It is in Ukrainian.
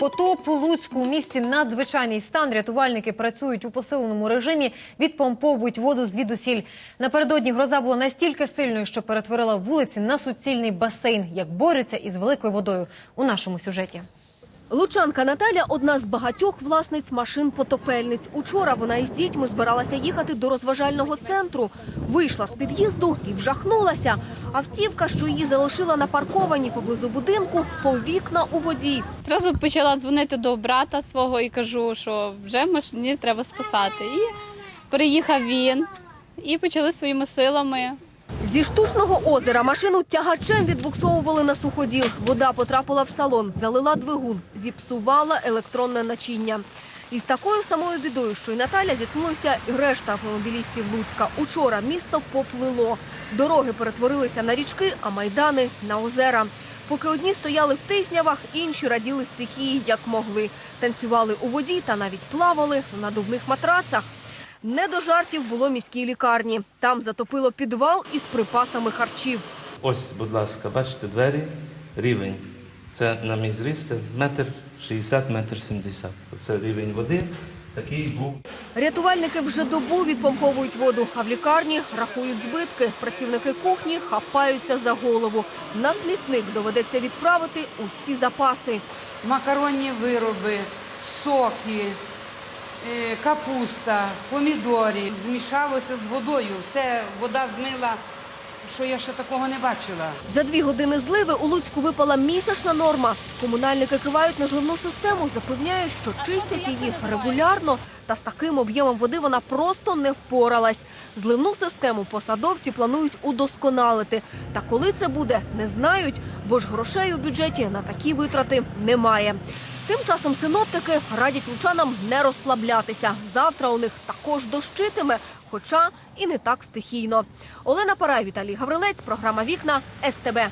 Потоп у Луцьку у місті надзвичайний стан. Рятувальники працюють у посиленому режимі, відпомповують воду звідусіль. Напередодні гроза була настільки сильною, що перетворила вулиці на суцільний басейн. Як борються із великою водою у нашому сюжеті. Лучанка Наталя одна з багатьох власниць машин-потопельниць. Учора вона із дітьми збиралася їхати до розважального центру. Вийшла з під'їзду і вжахнулася. Автівка, що її залишила на паркованій поблизу будинку, по вікна у воді. Зразу почала дзвонити до брата свого і кажу, що вже машині треба спасати. І приїхав він, і почали своїми силами. Зі штучного озера машину тягачем відбуксовували на суходіл. Вода потрапила в салон, залила двигун, зіпсувала електронне начиння. Із такою самою бідою, що й Наталя, зіткнулися і решта автомобілістів Луцька. Учора місто поплило. Дороги перетворилися на річки, а майдани на озера. Поки одні стояли в тиснявах, інші раділи стихії, як могли. Танцювали у воді та навіть плавали на надувних матрацах. Не до жартів було міській лікарні. Там затопило підвал із припасами харчів. Ось, будь ласка, бачите, двері, рівень. Це на мій зріст, метр 60, метр 70. Це рівень води, такий був. Рятувальники вже добу відпомповують воду, а в лікарні рахують збитки. Працівники кухні хапаються за голову. На смітник доведеться відправити усі запаси. макаронні вироби, соки, капуста, помідори. Змішалося з водою. Все, вода змила, що я ще такого не бачила. За дві години зливи у Луцьку випала місячна норма. Комунальники кивають на зливну систему, запевняють, що чистять її регулярно. Та з таким об'ємом води вона просто не впоралась. Зливну систему посадовці планують удосконалити. Та коли це буде, не знають, бо ж грошей у бюджеті на такі витрати немає. Тим часом синоптики радять лучанам не розслаблятися. Завтра у них також дощитиме, хоча і не так стихійно. Олена Парай, Віталій Гаврилець, програма Вікна СТБ.